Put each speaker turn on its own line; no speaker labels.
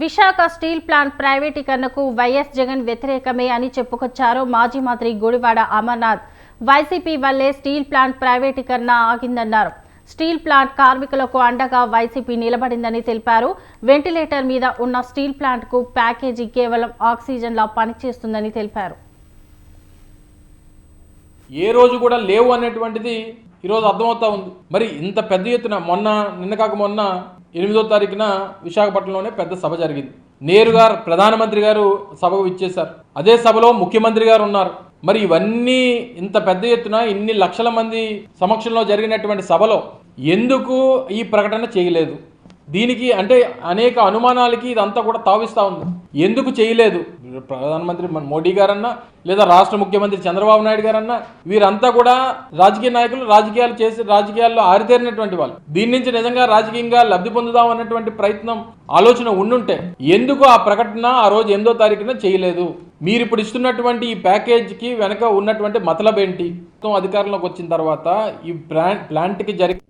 Visakha steel plant ప్రైవేటీకరణకు YS Jagan వ్యతిరేకమే అని చెప్పుకొచ్చారు మాజీ మంత్రి గుడివాడ అమర్నాథ్. వైసీపీ వల్లే స్టీల్ ప్లాంట్ ప్రైవేటీకరణ ఆగిందన్నారు. స్టీల్ ప్లాంట్ కార్మికులకు అండగా వైసీపీ నిలబడిందని తెలిపారు. వెంటిలేటర్ మీద ఉన్న స్టీల్ ప్లాంట్కు ప్యాకేజీ కేవలం ఆక్సిజన్లా పనిచేస్తుందని తెలిపారు.
ఏ రోజు కూడా లేవు అనేటువంటిది ఈరోజు అర్థమవుతా ఉంది. మరి ఇంత పెద్ద ఎత్తున మొన్న నిన్న కాక మొన్న ఎనిమిదో తారీఖున విశాఖపట్నంలోనే పెద్ద సభ జరిగింది. నేరుగా ప్రధానమంత్రి గారు సభకు ఇచ్చేశారు అదే సభలో ముఖ్యమంత్రి గారు ఉన్నారు. మరి ఇవన్నీ ఇంత పెద్ద ఎత్తున ఇన్ని లక్షల మంది సమక్షంలో జరిగినటువంటి సభలో ఎందుకు ఈ ప్రకటన చేయలేదు? దీనికి అంటే అనేక అనుమానాలకి ఇదంతా కూడా తావిస్తూ ఉంది. ఎందుకు చేయలేదు? ప్రధానమంత్రి మోడీ గారన్నా లేదా రాష్ట్ర ముఖ్యమంత్రి చంద్రబాబు నాయుడు గారన్నా వీరంతా కూడా రాజకీయ నాయకులు రాజకీయాలు చేసి రాజకీయాల్లో ఆరితేరినటువంటి వాళ్ళు. దీని నుంచి నిజంగా రాజకీయంగా లబ్ధి పొందుదాం అన్నటువంటి ప్రయత్నం ఆలోచన ఉండుంటే ఎందుకు ఆ ప్రకటన ఆ రోజు ఎనిమిదో తారీఖున చేయలేదు? మీరు ఇప్పుడు ఇస్తున్నటువంటి ఈ ప్యాకేజ్కి వెనక ఉన్నటువంటి మతలబ్ ఏంటి అధికారంలోకి వచ్చిన తర్వాత ఈ ప్లాంట్ ప్లాంట్కి జరిగే